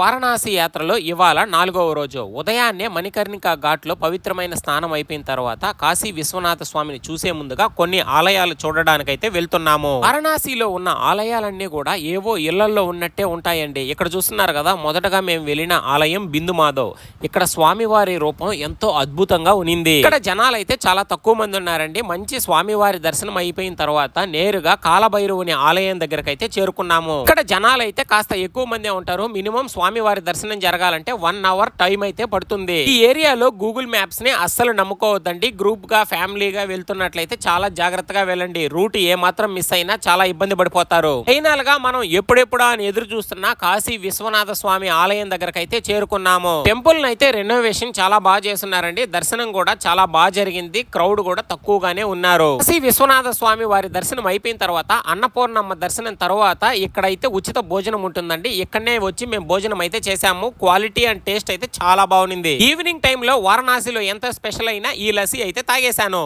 వారణాసి యాత్రలో ఇవాళ నాలుగవ రోజు. ఉదయాన్నే మణికర్ణిక ఘాట్లో పవిత్రమైన స్నానం అయిపోయిన తర్వాత కాశీ విశ్వనాథ స్వామిని చూసే ముందుగా కొన్ని ఆలయాలు చూడడానికైతే వెళ్తున్నాము. వారణాసిలో ఉన్న ఆలయాలన్నీ కూడా ఏవో ఇళ్ళలో ఉన్నట్టే ఉంటాయండి. ఇక్కడ చూస్తున్నారు కదా మొదటగా మేము వెళ్ళిన ఆలయం బిందు మాధవ్. ఇక్కడ స్వామివారి రూపం ఎంతో అద్భుతంగా ఉనింది. ఇక్కడ జనాలైతే చాలా తక్కువ మంది ఉన్నారండి. మంచి స్వామివారి దర్శనం అయిపోయిన తర్వాత నేరుగా కాలభైరవుని ఆలయం దగ్గరకైతే అయితే చేరుకున్నాము. ఇక్కడ జనాలైతే కాస్త ఎక్కువ మందే ఉంటారు. మినిమం స్వామివారి దర్శనం జరగాలంటే వన్ అవర్ టైం అయితే పడుతుంది. ఈ ఏరియాలో గూగుల్ మ్యాప్స్ని అస్సలు నమ్ముకోవద్దండి. గ్రూప్గా ఫ్యామిలీగా వెళ్తున్నట్లయితే చాలా జాగ్రత్తగా వెళ్ళండి. రూట్ ఏ మాత్రం మిస్ అయినా చాలా ఇబ్బంది పడిపోతారు. ఫైనల్గా మనం ఎప్పుడెప్పుడా అని ఎదురు చూస్తున్న కాశీ విశ్వనాథ స్వామి ఆలయం దగ్గరకు అయితే చేరుకున్నాము టెంపుల్ అయితే రెనోవేషన్ చాలా బాగా చేస్తున్నారండి. దర్శనం కూడా చాలా బాగా జరిగింది. క్రౌడ్ కూడా తక్కువగానే ఉన్నారు. కాశీ విశ్వనాథ స్వామి వారి దర్శనం అయిపోయిన తర్వాత అన్నపూర్ణమ్మ దర్శనం తర్వాత ఇక్కడైతే ఉచిత భోజనం ఉంటుందండి. ఇక్కడనే వచ్చి మేము భోజనం భోజనం అయితే చేశాము క్వాలిటీ అండ్ టేస్ట్ అయితే చాలా బాగుంది ఈవినింగ్ టైంలో వారణాసిలో ఎంత స్పెషల్ అయినా ఈ లస్సీ అయితే తాగేశాను.